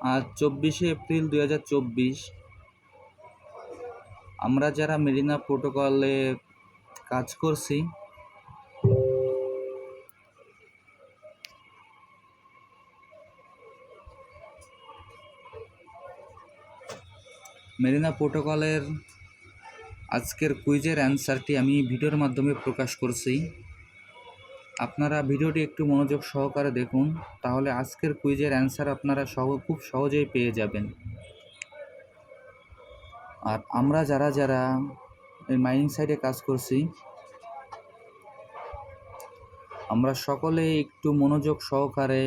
আজ চব্বিশে এপ্রিল দুই হাজার চব্বিশ। আমরা যারা মেরিনা প্রোটোকলে কাজ করছি, মেরিনা প্রোটোকলের আজকের কুইজের অ্যান্সারটি আমি ভিডিওর মাধ্যমে প্রকাশ করছি। আপনারা ভিডিওটি একটু মনোযোগ সহকারে দেখুন, তাহলে আজকের কুইজের অ্যান্সার আপনারা সহ, খুব সহজেই পেয়ে যাবেন। আর আমরা যারা যারা এই মাইনিং সাইডে কাজ করছি, আমরা সকলে একটু মনোযোগ সহকারে,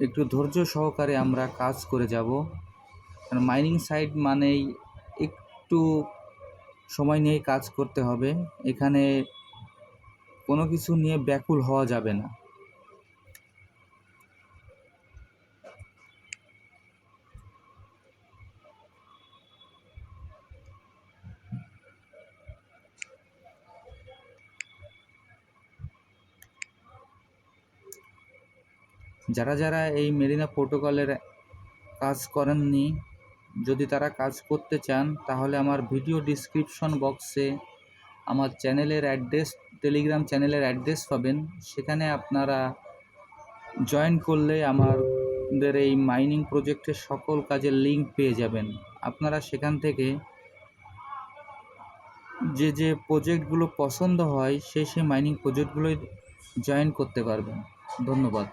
একটু ধৈর্য সহকারে আমরা কাজ করে যাব। কারণ মাইনিং সাইট মানেই একটু সময় নিয়ে কাজ করতে হবে। এখানে কোনো কিছু নিয়ে ব্যাকুল হওয়া যাবে না। যারা যারা এই মেরিনা প্রোটোকলের কাজ করেননি, যদি তারা কাজ করতে চান, তাহলে আমার ভিডিও ডিসক্রিপশন বক্সে আমার চ্যানেলের অ্যাড্রেস, টেলিগ্রাম চ্যানেলের অ্যাড্রেস পাবেন। সেখানে আপনারা জয়েন করলে আমাদের এই মাইনিং প্রজেক্টের সকল কাজের লিঙ্ক পেয়ে যাবেন। আপনারা সেখান থেকে যে যে প্রজেক্টগুলো পছন্দ হয় সেই সেই মাইনিং প্রজেক্টগুলোই জয়েন করতে পারবেন। ধন্যবাদ।